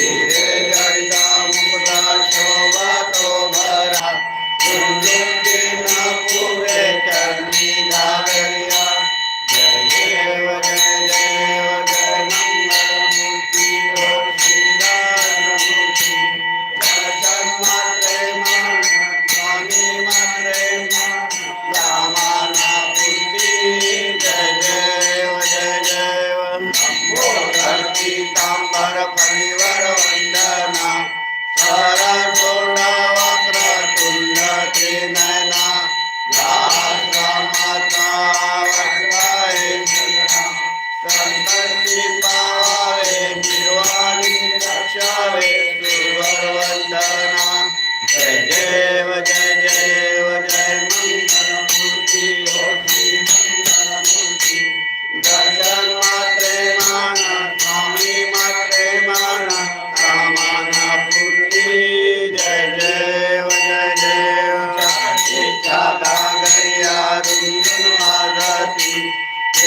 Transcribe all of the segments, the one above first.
Yeah.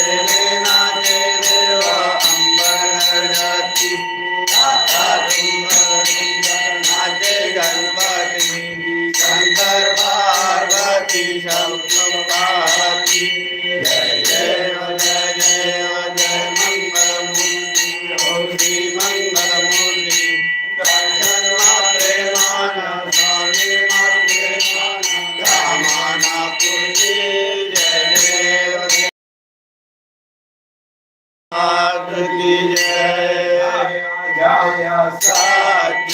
तेरे नाचे देवा अंबर नरगाती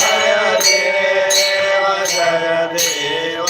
Jaya Deva Jaya Deva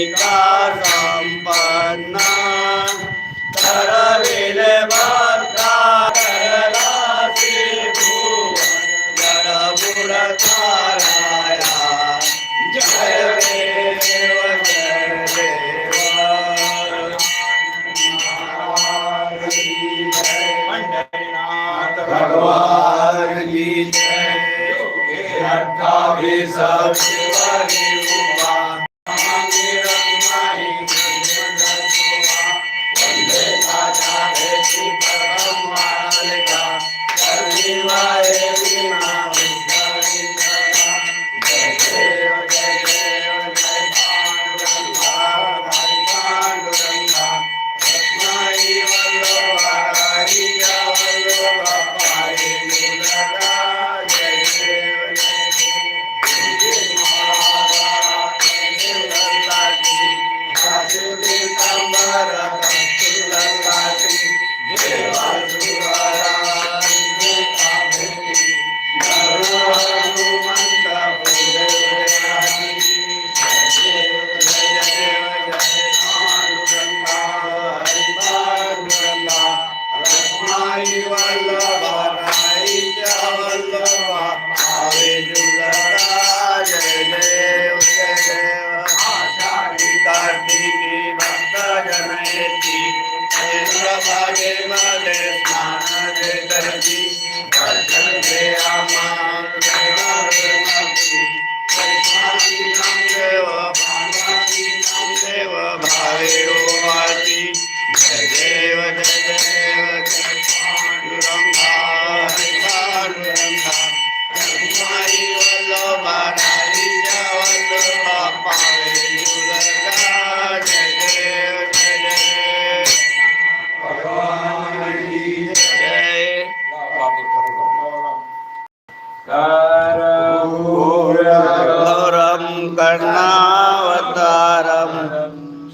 विकासा शिवाय आषाढ़ी कार्तिकी भक्त जनयती भागे मले स्नान दर्जी भजन दे आमान।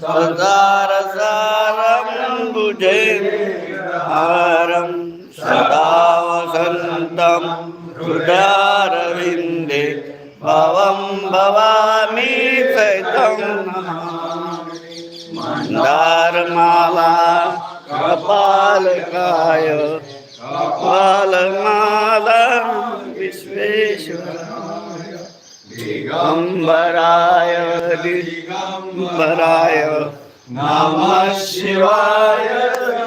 सदारसारं भुजे हारं सदा वसन्तं हृदयारविन्दे भवं भवामि सैतं। मन्दारमाला कपालकाय कपालमाला विश्वेश्वराय। दिगम्बराय दिगम्बराय नमः शिवाय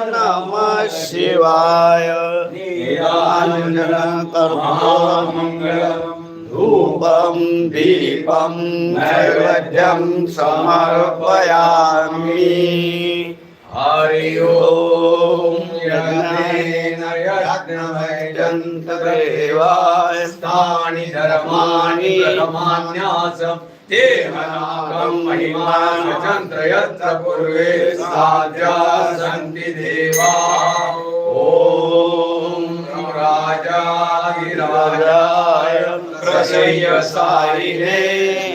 नमः शिवाय. नीलाञ्जनकर्पूरमङ्गलम् धूपं दीपं नैवेद्यं समर्पयामि। हरि ओम यज्ञेन यज्ञमयजन्तदेवाय स्थानि धर्माणि प्रथमान्यासं मनागं महिमान चन्द्र यत्र पूर्वे साध्या सन्ति देवा। ॐ राजा गिराजाय प्रसय्य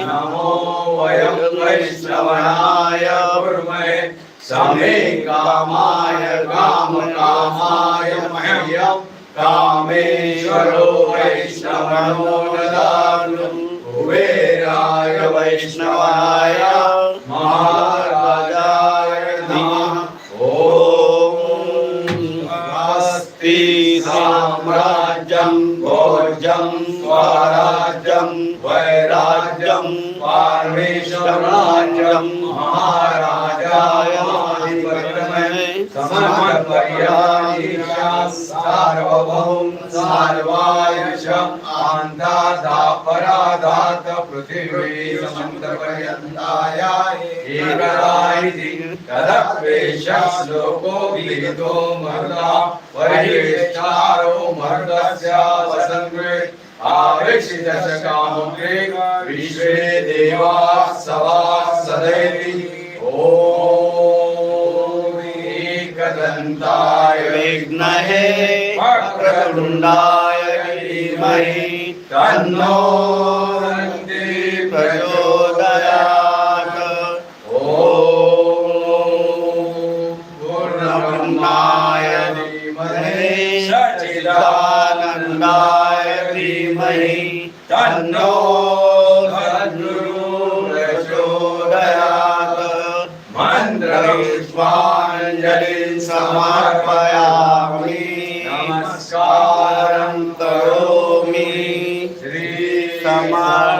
नमो वयं वैष्णवनाय कुर्महे। समे कामाय काम कामाय मह्यं कामेश्वरो वैष्णवनो ददातु। कुबेराय वैष्णवाय महाराजाय नमः। ॐ अस्ति साम्राज्यं भोज्यं स्वराज्यं वैराज्यं पारमेश्वराज्यं महाराजाय समर्पयामि। सार्वभौम सार्वायुष अन्तादापराधात पृथिवी समन्तपर्यन्ताय एकदायिति तदप्रेष श्लोको विहितो मरुदा परिवेष्टारो मरुदस्य वसन्त्वे आवेशितस्य विश्वे देवा सवा सदैति। ॐ एकदन्ताय विद्महे वक्रतुण्डाय धीमहि तन्नो प्रचोदयात्। ॐ पूर्णब्रह्माय धीमहि। सच्चिदानन्दाय धीमहि। तन्नो प्रचोदयात् मन्त्रविश्वाञ्जलिं समा